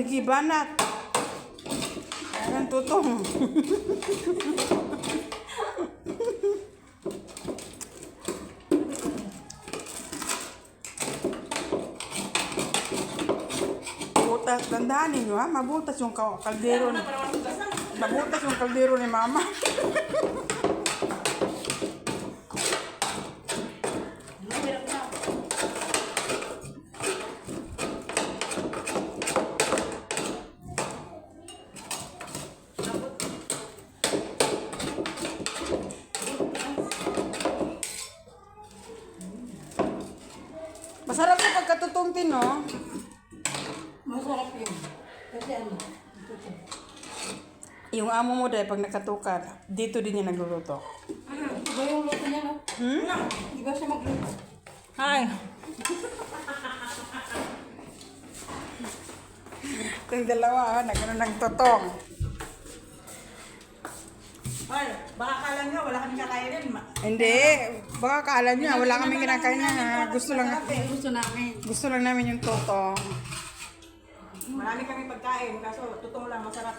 Sige, banat. Ayan, tutong. Butas, dandahanin nyo ha. Mabutas yung ka- kaldero. ni- Mabutas yung kaldero ni mama. Masarap yung pagkatutong tin, no? Masarap yun. Kasi ano, ito. Yung amo mo dahil pag nakatukan, dito din niya nagluluto. Ito ba yung luto niya, no? Hmm? Di ba siya magluto? Hi. Yung dalawa, ah, nagano ng totong. Ay, baka kala nyo, wala kami kakainin. Hindi, baka kala niya, wala kaming kinakain na. ha. Gusto lang, Gusto namin. gusto lang namin yung totong. Marami kami pagkain, kaso tutong lang, masarap.